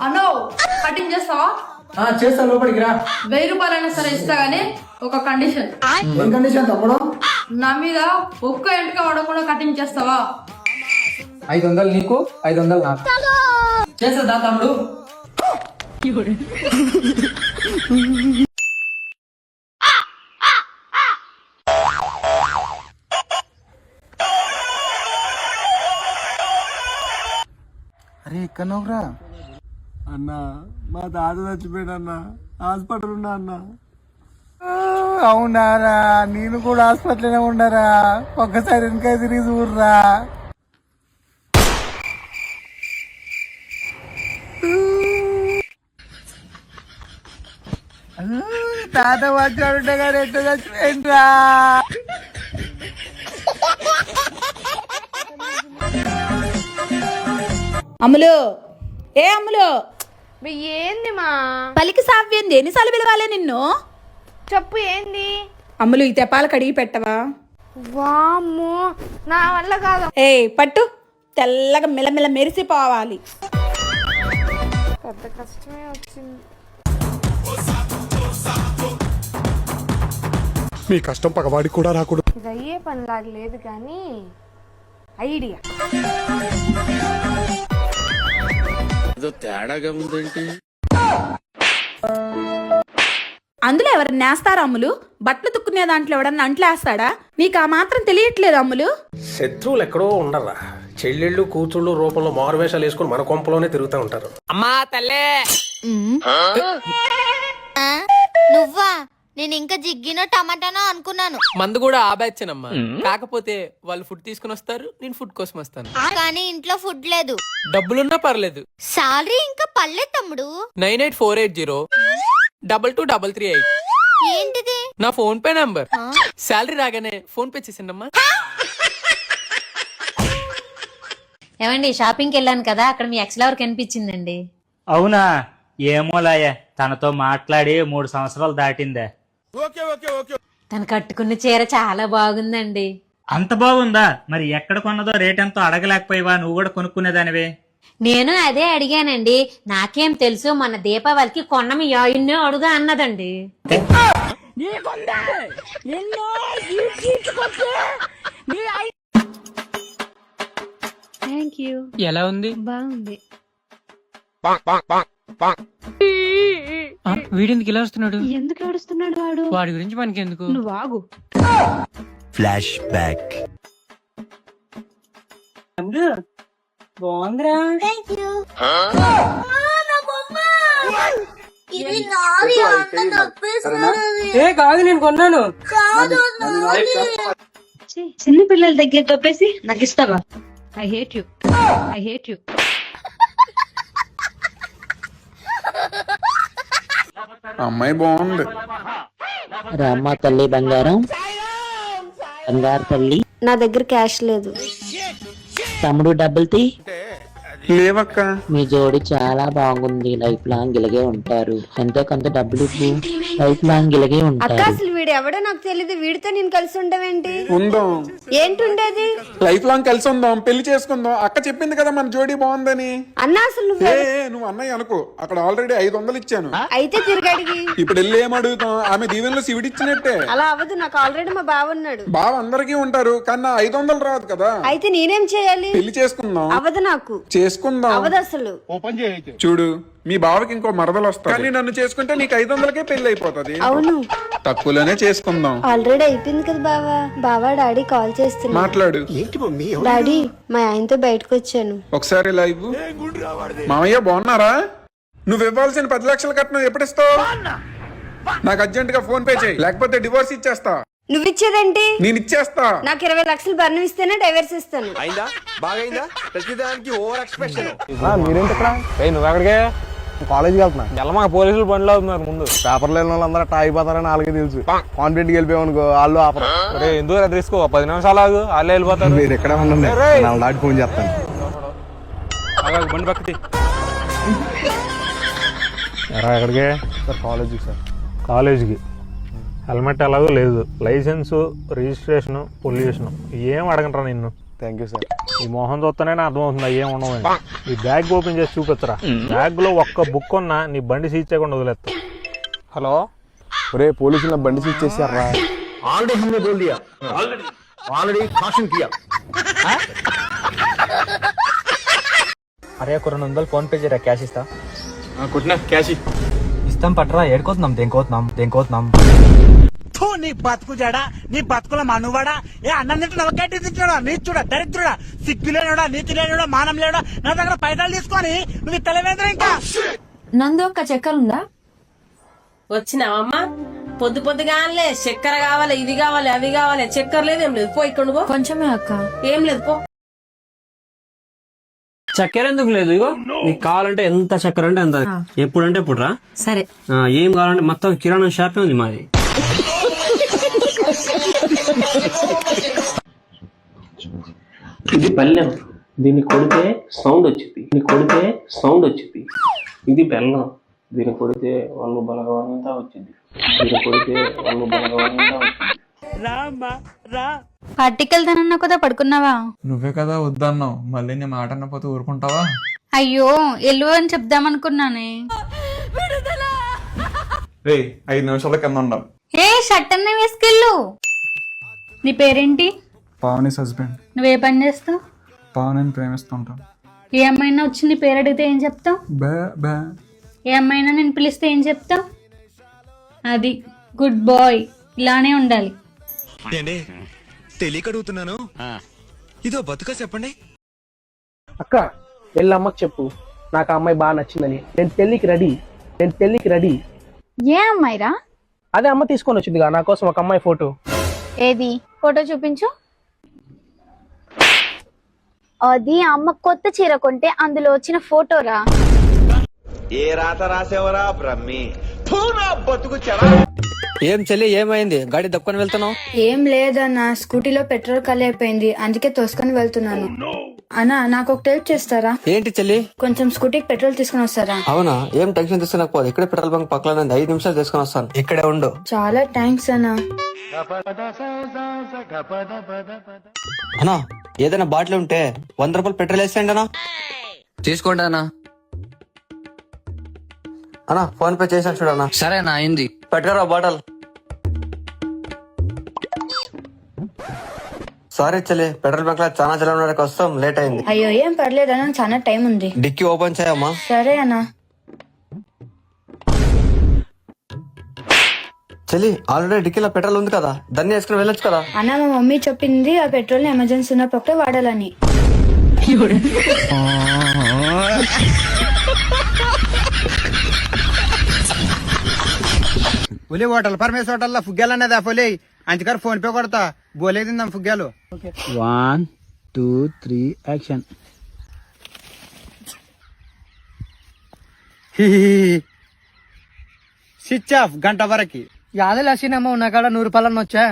అనో కటింగ్ చేస్తావా? ఆ చేస్తా లోపలికి రా. వెయ్యి రూపాయలైనా సరే ఇస్తా గానీ ఒక కండిషన్ ఏం కండిషన్ తమ్ముడు? నా మీద ఒక్క ఎంటక పడకుండా కటింగ్ చేస్తావా? ఐదు వందలు నీకు ఐదు వందలు నాకు. చేస్తా తమ్ముడు. అరే ఎక్కడన్నావురా అన్నా మా తాత చచ్చిపోయాడు అన్న. హాస్పిటల్ ఉన్నా అన్న. అవునారా నేను కూడా హాస్పిటల్లోనే ఉండరా? ఒక్కసారి వెనక తిరిగి చూడరా? తాత వచ్చాడుంటే కానీ ఎట్లా చచ్చిపోయిండ్రా? అమ్ములు. ఏ అమ్ములు? మీ ఏంది మా? పలికి సావ్యంది ఎన్నిసార్లు పిలవాలే నిన్ను? చెప్పు ఏంది? అమ్ములు ఈ తెపాల కడిగి పెట్టవా? వామ్మో నా వల్ల కాదు. ఏ పట్టు. తెల్లగా మిలమిల మెరిసిపోవాలి. పెద్ద కష్టమే వచ్చింది. మీ కష్టం పగవాడికి కూడా రాకూడదు. ఇది అయ్యే పనిలాగా లేదు కానీ ఐడియా. అందులో ఎవరు నేస్తారా అమ్ములు? బట్టలు తుక్కునే దాంట్లో ఎవడన్నా అంట్లేస్తాడా నీకు ఆ మాత్రం తెలియట్లేదు అమ్ములు. శత్రువులు ఎక్కడో ఉండరా. చెల్లెళ్ళు కూతుళ్ళు రూపంలో మారువేషాలు వేసుకుని మన కొంపలోనే తిరుగుతూ ఉంటారు. అమ్మా తల్లే. నువ్వా? నేను ఇంకా జిగ్గినో టమాటానో అనుకున్నాను. మందు కూడా ఆ కాకపోతే వాళ్ళు ఫుడ్ తీసుకుని వస్తారు నేను ఫుడ్ కోసం వస్తాను. కానీ ఇంట్లో ఫుడ్ లేదు. డబ్బులున్నా పర్లేదు. సాలరీ ఇంకా పల్లె తమ్ముడు. Nine eight four eight zero double two double three eight. ఏంటిది? నా ఫోన్ పే నంబర్ శాలరీ రాగానే ఫోన్ పే చేసిండమ్మా. ఏమండి షాపింగ్కి వెళ్ళాను కదా అక్కడ మీ ఎక్స్ లవర్ కనిపించిందండి? అవునా? ఏమోలాయ తనతో మాట్లాడి మూడు సంవత్సరాలు దాటిందే. తను కట్టుకున్న చీర చాలా బాగుందండి. అంత బాగుందా? మరి ఎక్కడ కొన్నదో రేట్ ఎంతో అడగలేకపోయావా? నువ్వు కూడా కొనుక్కునేదానివే. నేను అదే అడిగానండి. నాకేం తెలుసు మన దీపావళికి కొన్నమి ఎన్నో అడుగా అన్నదండి. థ్యాంక్ యూ ఎలా ఉంది? బాగుంది. వీడెందుకు ఇలా వస్తున్నాడు ఎందుకు ఏడుస్తున్నాడు వాడు? వాడి గురించి మనకి ఎందుకు నువ్వు ఆగు. ఫ్లాష్ బ్యాక్ బాగుందిరా. ఏ కాదు నేను కొన్నాను. చిన్న పిల్లల దగ్గర తప్పేసి నాకు ఇస్తావా? I hate you I hate you అమ్మాయి బాగుంది. రామ్మ తల్లి బంగారం. బంగారు తల్లి. నా దగ్గర క్యాష్ లేదు. తమ్ముడు డబ్బులు తీ. లేవక్క. మీ జోడి చాలా బాగుంది. లైఫ్ లాంగ్ ఇలాగే ఉంటారు. ఎంతో కొంత డబ్బులు. లైఫ్ లాంగ్ ఇలాగే అక్క ఉంటారు అసలు వీడు ఎవడో నాకు తెలియదు వీడితో నేను కలిసి ఉండవేంటి? ఉందాం. ఏంటుండేది? లైఫ్ లాంగ్ కలిసి ఉందాం. పెళ్ళి చేసుకుందాం. అక్క చెప్పింది కదా మన జోడీ బాగుందని. అన్న అసలు నువ్వు ఏ నువ్వు అన్నయ్య అనుకో. అక్కడ ఆల్రెడీ ఐదు వందలు ఇచ్చాను. అయితే తిరిగడిగి. ఇప్పుడు వెళ్ళి ఏం అడుగుతాం? ఆమె దీవెనలో శివుడిచ్చినట్టే అలా అవ్వదు. నాకు ఆల్రెడీ మా బావ ఉన్నాడు. బావ అందరికీ ఉంటారు. కానీ నా ఐదు వందలు రాదు కదా. అయితే నేనేం చేయాలి? పెళ్ళి చేసుకుందాం. అవ్వదు నాకు. చేసుకుందాం. చూడు మీ బావకి ఇంకో మరదలు వస్తుంది. కానీ నన్ను చేసుకుంటే నీకు ఐదు వందలకే పెళ్ళి అయిపోతుంది. అవును. తక్కువలోనే చేసుకుందాం. ఆల్రెడీ అయిపోయింది కదా బావా. బావా డాడీ కాల్ చేస్తున్నా మాట్లాడు. డాడీ మా ఆయనతో బయటకు వచ్చాను. ఒకసారి లైవ్ మామయ్య బాగున్నారా? నువ్వు ఇవ్వాల్సిన పది లక్షల కట్నం ఎప్పుడు ఇస్తావు నాకు అర్జెంట్గా ఫోన్ పే చేయి. లేకపోతే డివోర్స్ ఇచ్చేస్తా. నువ్వు ఇచ్చేదేంటి నేను ఇచ్చేస్తా నాకు ఇరవై లక్షలు బర్ణం ఇస్తేనే డైవర్స్ ఇస్తాను అయిందా? బాగైందా? ప్రతిదానికి ఓవర్ ఎక్స్ప్రెషన్. మీరేంటి ఇక్కడ నువ్వు ఎక్కడికే? కాలేజీకి వెళ్తున్నా. ఎల్లమా పోలీసులు బండ్లు అవుతున్నారు ముందు. పేపర్లో వెళ్ళిన వాళ్ళందరూ అట్ట అయిపోతారని వాళ్ళకి తెలుసు. కాన్ఫిడెంట్ వెళ్ళిపోయావు అనుకో వాళ్ళు ఆపరు. అరే ఎందుకు అది తీసుకో? పది నిమిషాలు ఆగు వాళ్ళే వెళ్ళిపోతారు. మీరు ఎక్కడ ఉండండి. నా దాటి ఫోన్ చేస్తాను. బండి పక్కతి ఎరా ఎక్కడికి? సార్ కాలేజీకి సార్. కాలేజీకి హెల్మెట్ ఎలాగో లేదు. Licence registration pollution. ఏం అడగంటారా నిన్ను? థ్యాంక్ యూ సార్ ఈ మొహం చూస్తేనే అర్థం అవుతుంది ఏం ఉండవు ఈ బ్యాగ్ ఓపెన్ చేసి చూపించరా? బ్యాగ్లో ఒక్క బుక్ ఉన్నా నీ బండి సీజ్ చేయకుండా వదిలేస్తా హలో? ఒరే పోలీసులు నా బండి సీజ్ చేశారా? ఆల్రెడీ హమ్నే బోల్ దియా ఆల్రెడీ. ఆల్రెడీ కాషన్ కియా అరే ఒక రెండు వందలు ఫోన్ పే చేయరా క్యాష్ ఇస్తా. కొట్టినా క్యాష్ ఇస్తాం పట్రా ఏడుకోతున్నాం దేనికోతున్నాం దేనికోతున్నాం. నీ బతుకు జడా నీ బతుకుల మనువాడా ఏ అన్నం గట్టి తింటున్నా నీచుడా దరిద్రుడా సిగ్గు లేనుడా నీతి లేనుడా మానం లేనుడా నా దగ్గర పైసలు తీసుకొని నువ్వు తెలివేంద్ర ఇంకా? నందు ఒక్క చక్కెర ఉందా వచ్చినావమ్మా? పొద్దు పొద్దుగానే చక్కెర కావాలి ఇవి కావాలి అవి కావాలి చక్కెర లేదు ఏం లేదు. పో ఇక్కడ పో. కొంచెమే అక్క. ఏం లేదు పో. చక్కెర ఎందుకు లేదు ఇగో? నీకు కావాలంటే ఎంత చక్కెర అంటే అంత. ఎప్పుడంటే ఎప్పుడు రా? సరే. ఏం కావాలంటే మొత్తం కిరాణా షాపే ఉంది మాది. ఇది బెల్లం. దీన్ని కొడితే సౌండ్ వచ్చింది. దీన్ని కొడితే సౌండ్ వచ్చింది. ఇది బెల్లం. దీన్ని కొడితే వాళ్ళు బలగవంతా వచ్చింది. దీన్ని కొడితే వాళ్ళు బలగవంతా వచ్చింది. కదా పడుకున్నావా? నువ్వే కదా వద్దన్నావు. మళ్ళీ నీ మాట అన్నపోతే ఊరుకుంటావా? అయ్యో ఎల్లు అని చెప్దామనుకున్నానే. రే ఐదు నిమిషాల కింద ఉండాలి. ఏ షర్ట్ అన్న వేసుకెళ్ళు. నీ పేరేంటి? పావని హస్బెండ్. నువ్వే పని చేస్తావు? పావని ప్రేమిస్తుంటాను ఏ అమ్మాయినా వచ్చి నీ పేరు అడిగితే ఏం చెప్తావు? బే బే. ఏ అమ్మాయినా నేను పిలిస్తే ఏం చెప్తావు? అది గుడ్ బాయ్ ఇలానే ఉండాలి. తెలియక అడుగుతున్నాను? ఇదో బతుక చెప్పండి. అక్క వెళ్ళి అమ్మకి చెప్పు. నాకు ఆ అమ్మాయి బాగా నచ్చిందని. నేను పెళ్ళికి రెడీ. నేను పెళ్ళికి రెడీ. ఏ అమ్మాయిరా? అదే అమ్మ తీసుకొని వచ్చిందిగా నా కోసం ఒక అమ్మాయి ఫోటో. ఏది? ఫోటో చూపించు. అది అమ్మ కొత్త చీర కొంటే అందులో వచ్చిన ఫోటోరా ఏ రాత రాసేవరా బ్రహ్మి? బతుకు ఏం చెల్లి ఏమైంది? గాడి దక్కుని వెళ్తున్నావు? ఏం లేదన్నా స్కూటీలో పెట్రోల్ ఖాళీ అయిపోయింది అందుకే తోసుకొని వెళ్తున్నాను. అన్నా నాకు ఒక టైప్ చేస్తారా? ఏంటి చెల్లి? కొంచెం స్కూటీకి పెట్రోల్ తీసుకొని వస్తారా? అవునా? ఏం టెన్షన్ తీసుకునకపోదు. ఇక్కడే పెట్రోల్ బంక్ పక్కన ఉంది. ఐదు నిమిషాలు తీసుకొని వస్తాను. ఇక్కడే ఉండు. చాలా థ్యాంక్స్ అన్నా. అన్నా ఏదైనా బాటిల్ ఉంటే వంద రూపాయలు పెట్రోల్ వేసేయండి అన్నా. తీసుకోండి అన్నా. అన్నా ఫోన్ పే చేశాను చూడన్నా సరేనా అయింది. పెట్టుకోరా బాటిల్? సారీ చెల్లి పెట్రోల్ బంక్లో చాలా జలం వస్తాం లేట్ అయింది. అయ్యో ఏం పర్లేదు అన్న చాలా టైం ఉంది. డిక్కీ ఓపెన్ చేయమ్మా. సరే అన్నా. చెల్లి ఆల్రెడీ డిక్కీలో పెట్రోల్ ఉంది కదా దాన్ని వేసుకుని వెళ్ళొచ్చు కదా? అన్న మా మమ్మీ చెప్పింది ఆ పెట్రోల్ ఎమర్జెన్సీ ఉన్నప్పుడు వాడాలని. ఒలి హోటల్ పరమేశ్ హోటల్లో ఫుగ్గాలు అనేది ఫోలే. అంతకారు ఫోన్ పే కొడతా. బోలే తిందాం ఫుగ్గాలు. One two three action switch off గంట వరకి. యాదలు వచ్చినమ్మ ఉన్న కాడ నూరు రూపాయలన్న వచ్చా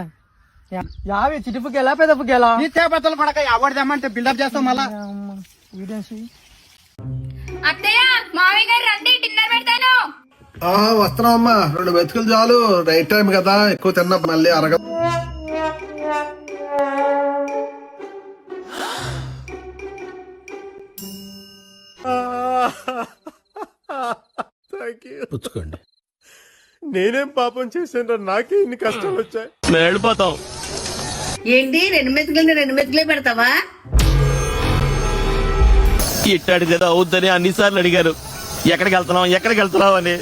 యావి చిటి ఫుగ్గేలా పెద్ద ఫుగ్గేలా నీ చేపత్తలు పడక ఎవరు తెమ్మంటే బిల్డప్ చేస్తాం మళ్ళా? అత్తయ్య గారు రండి డిన్నర్ పెడతాను. వస్తున్నామమ్మా రెండు మెతుకులు చాలు. రైట్ టైం కదా. ఎక్కువ తిన్నా. మళ్ళీ అరగ పుచ్చుకోండి. నేనేం పాపం చేశాను నాకే ఇన్ని కష్టాలు వచ్చాయి. మేము వెళ్ళిపోతాం. ఏంటి? రెండు మెతుకులు రెండు మెతుకులే పెడతావా? ఇట్టాడు కదా అవుద్దని అన్నిసార్లు అడిగారు. ఎక్కడికి వెళ్తున్నాం ఎక్కడికి వెళ్తున్నాం అని.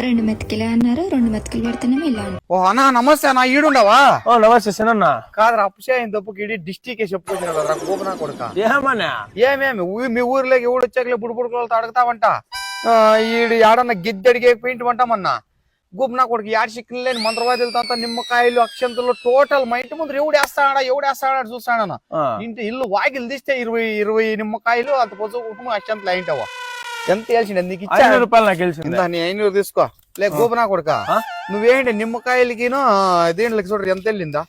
రెండు మెతికిలే అన్నారు రెండు మెతికిలు పెడితేనే ఇలా ఓ అన్నా నమస్తే అన్న ఈడుండవా? ఓ నమస్తే సినన్నా. కాదు అప్పుచేయం తప్పుకి ఇడి డిస్టిక్ చెప్పుకొచ్చిన కదా గోపనా కొడుక. ఏమన్నా? ఏమేమి? ఊ- మీ ఊర్లోకి ఎవడు వచ్చాక బుడు బుడుకులతో అడుగుతావంట? ఆ, ఈడు ఏడన్నా గిద్ది అడిగే పెయింట్ అంటామన్నా గోపనా కొడుకు యాడ్ చిక్కులు లేని మంత్రవాదులతో అంతా నిమ్మకాయలు అక్షంతలు టోటల్ మా ఇంటి ముందు ఎవడు వేస్తాడా ఎవడు వేస్తాడా చూస్తాడన్న ఇంటి ఇల్లు వాకిలు తీస్తే ఇరవై ఇరవై నిమ్మకాయలు అంత పొద్దు కుటుంబం అక్షంతలు అయింటావా? ఎంత తెలిసింది? నీకు ఇచ్చా? ఐదు రూపాయలు నాకు తెలిసింది. ఐనూరు తీసుకో. లే గోపనా కొడుక నువ్వేంటి నిమ్మకాయలకిను దేంట్లకి చూడరు ఎంత వెళ్ళిందా?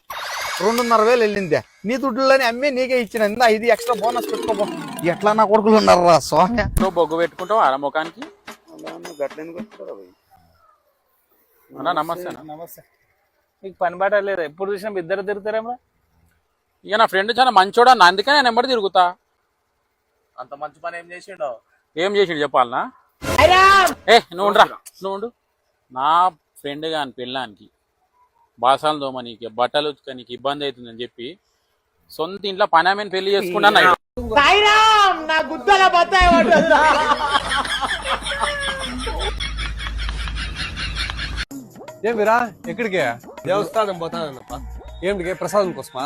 రెండున్నర వేలు వెళ్ళిందే. నీ దుడ్డులని అమ్మి నీకే ఇచ్చిన. ఇందా ఇది ఎక్స్ట్రా బోనస్ పెట్టుకోబో ఎట్లా నా కొడుకులు ఉన్నారు రా స్వామి నువ్వు బొగ్గు పెట్టుకుంటావు ఆడ ముఖానికి? అన్న. నమస్తే మీకు పని బాట లేదు? ఎప్పుడు చూసినా ఇద్దరు తిరుగుతారేమో ఇక నా ఫ్రెండ్ చాలా మంచోడు అన్న అందుకే నేను నెంబర్ తిరుగుతా. అంత మంచి పని ఏం చేసిండో? ఏం చేసిండు చెప్పాలనా? ఏ నువ్వు ఉండరా నువ్వు ఉండు. నా ఫ్రెండ్ గాని పెళ్ళానికి బాసాలు దోమనీకి బట్టలు ఉతకనీకి ఇబ్బంది అవుతుందని చెప్పి సొంత ఇంట్లో పని ఆమెను పెళ్ళి చేసుకున్నాను. ఏమిరా ఎక్కడికి? దేవస్థానం పోతానప్ప ఏమిటికి ప్రసాదం కోసమా?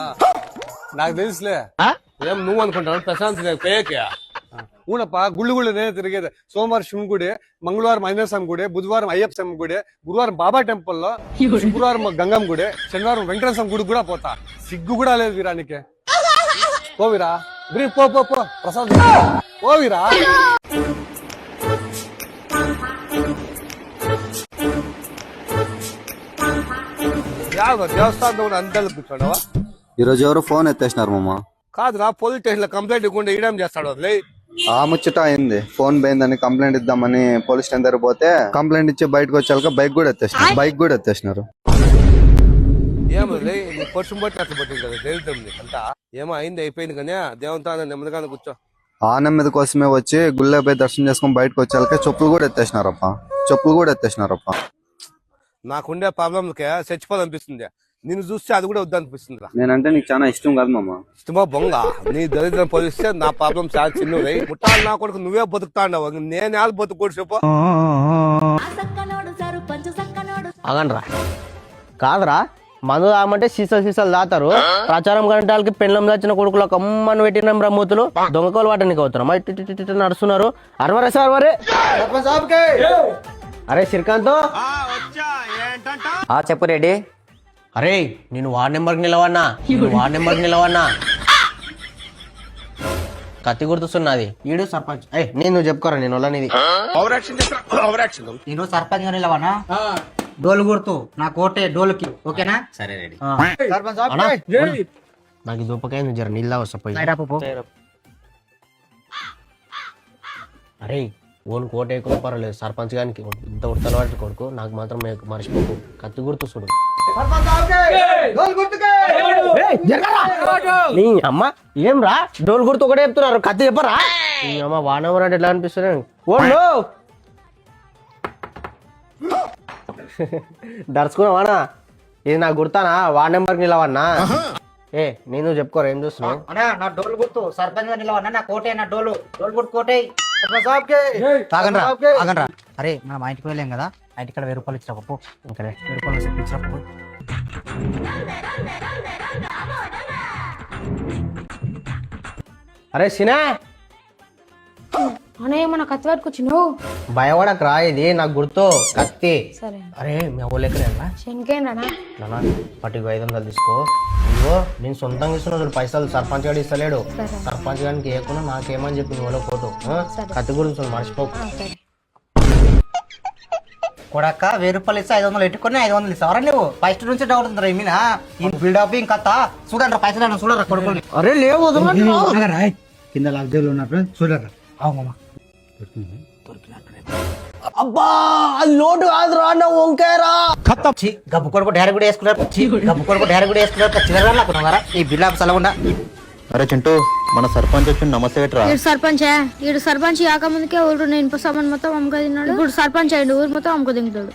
నాకు తెలుసులే. ఏం నువ్వు అనుకుంటాను ప్రశాంత్ పేయకే ఊనప్ప గుళ్ళు గుళ్ళు నేను తిరిగేది. సోమవారం శివుని గుడి మంగళవారం ఆంజనేయ స్వామి గుడి బుధవారం అయ్యప్ప స్వామి గుడి గురువారం బాబా టెంపుల్లో శుక్రవారం గంగమ్మ గుడి శనివారం వెంకటేశ్వర స్వామి గుడి కూడా పోతా. సిగ్గు కూడా లేదు వీరా వీరి పో పో పో. ప్రసాద్ పో కూర్చోడవా? ఈరోజు ఎవరు ఫోన్ ఎత్తేసినారు మామ? కాదురా పోలీస్ స్టేషన్లో కంప్లైంట్ ఇవ్వకుండా ఇయడం చేస్తాడు వదిలే. ఆ ముచ్చట అయింది. ఫోన్ పోయిందని కంప్లైంట్ ఇద్దామని పోలీస్ స్టేషన్ దగ్గర పోతే కంప్లైంట్ ఇచ్చి బయటకు వచ్చాక బైక్ కూడా ఎత్తేసినారు. బైక్ కూడా ఎత్తేసినారు. ఏం వదిలే నీ పర్సు బట్టి అట్లా పట్టింది కదా తెలుద్దాం నీకంతా ఏమో అయింది అయిపోయింది కానీ దేవంతా నెమ్మదిగానే కూర్చో. ఆనం మీద కోసమే వచ్చి గుళ్ళో పోయి దర్శనం చేసుకొని బయటకు వచ్చాక చెప్పులు కూడా ఎత్తేసినారప్ప. చెప్పులు కూడా ఎత్తేసినారప్ప. నాకుండే ప్రాబ్లంకే చచ్చిపోవాలనిపిస్తుంది నిన్ను చూస్తే అది కూడా వద్దనిపిస్తుంది నేనంటే నీకు చాలా ఇష్టం కాదు మామ. ఇష్టమా బొంగ? నీ దరిద్రం పోలిస్తే నా ప్రాబ్లం చాలా చిన్నది. ముట్టాలు నా కొడుకు నువ్వే బతుకుతాండవు. నేను ఎలా బతుకోడు చెప్పు. అగనరా కాదురా. మందు తాగమంటే సీసాలు సీసాలు దాతారు ప్రచారం గంటలకి పెళ్ళం దాచిన కొడుకులకు అమ్మని పెట్టిన బ్రహ్మతులు దొంగకోలు వాటనికి ఇటు నడుస్తున్నారు. అరవరే సార్ వరే అరే శ్రీకాంత్. చెప్పు రెడీ అరే నేను వార్డ్ నెంబర్కి నిలవన్నా నేను వార్డ్ నెంబర్కి నిలవన్నా కత్తి గుర్తుస్తున్నది ఈడు సర్పంచ్. ఏ నేను నువ్వు చెప్పుకోరా నేను వాళ్ళనిది. నేను సర్పంచ్ నిలవనా డోలు గుర్తు. నా కోటే డోలుకి. ఓకేనా? సరే రెడీ అన్నా, నాకు ఇది ఉపకాయ జర నీళ్ళ వస్తా పోయి. అరే ఓన్ కోట ఎక్కువ పర్వాలేదు. సర్పంచ్ గానికి ఇంత ఉడతల వాటి కొడుకు నాకు మాత్రం మే- మర్చిపోకు కత్తి గుర్తు చూడు. ఏయ్, జరగరా. నీ అమ్మ ఏం రా? డోల్ గుర్తు ఒకటే చెప్తున్నారు. కత్తి చెప్పరా? నీ అమ్మ వానవరం అంటే ఎట్లా అనిపిస్తుంది? ఓన్లో. దర్చుకున్నా వానా? ఇది నాకు గుర్తానా? వార్డ్ నెంబర్కి నిలవన్నా ఏ నేను చెప్పుకోరా? ఏం చూస్తున్నావు? అన్నా నా డోలు గుర్తు. సర్పంచ్ గారు నిలవనా నా కోటే నా డోలు. డోలు గుర్తు కోటే ఆగండ్రా అరే మనం మా ఇంటికి వెళ్ళాం కదా? ఆ ఇంటికి వెయ్యి రూపాయలు ఇచ్చిరా పప్పు. ఇంకా వెయ్యి రూపాయలు ఇచ్చిరా పప్పు. అరే సినా. అనే మన కత్తి పట్టుకొచ్చినావు భయపడకు రా ఇది నాకు గుర్తు. కత్తి. సరే. అరే మీ అవ్వలు ఎక్కడేనా శనికేనా పట్టుకు ఐదు వందలు తీసుకో. ఇదిగో నేను సొంతంగా ఇస్తున్నా చూడు పైసలు సర్పంచ్ గారు ఇస్తలేడు. సర్పంచ్ గారికి ఏకున్నా నాకేమని చెప్పి నువ్వు ఫోటో కత్తి గురించి మర్చిపోకు. కొడక్క వెయ్యి రూపాయలు ఇస్తే ఐదు వందలు ఎట్టుకొని ఐదు వందలు ఇస్తావరా నువ్వు? ఫస్ట్ నుంచి డౌట్ ఉంది మీన? ఈ బిల్డప్ ఇంకా చూడండి పైసలు చూడరా కొడుకుని అరే లేవు కింద లబ్ధిలో ఉన్నప్పుడు చూడరా. అవునమ్మా అబ్బా లోటు కాదు రా నా వంకాయరా. ఛీ, గబ్బు కొడుకు డైరెక్ట్ కూడా వేసుకున్నారు. ఛీ, గబ్బు కొడుకు డైరెక్ట్ కూడా వేసుకున్నారు. చిల్లర అనుకున్నారా ఈ బిల్డప్ సలగుండా. అరే చింటూ మన సర్పంచ్ వచ్చి నమస్తే పెట్టరా. ఈడు సర్పంచ్? ఈడు సర్పంచ్ ఊరు నేను ఇనుప సామాన్ మొత్తం అమ్ముక తిన్నాడు. ఇప్పుడు సర్పంచ్ అయ్యిండు ఊరు మొత్తం అమ్ముక తింటాడు.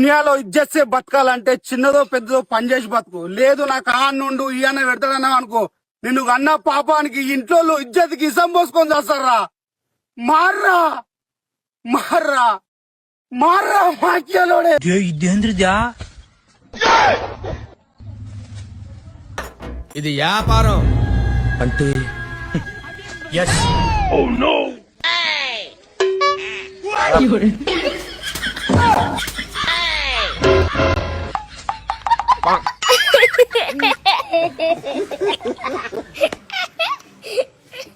దునియాలో ఇజ్జత్సే బతకాలంటే చిన్నదో పెద్దదో పనిచేసి బతుకు. లేదు నాకు ఆ నుండు ఈయన పెడతాడన్నా అనుకో. నిన్ను అన్న పాపానికి ఇంట్లో ఇజ్జత్కి ఇసం పోసుకొని చేస్తారా? మార్రా! మార్రా! మార్రా వాక్యాలోడే ఇది వ్యాపారం. అంటే ఎస్ 棒。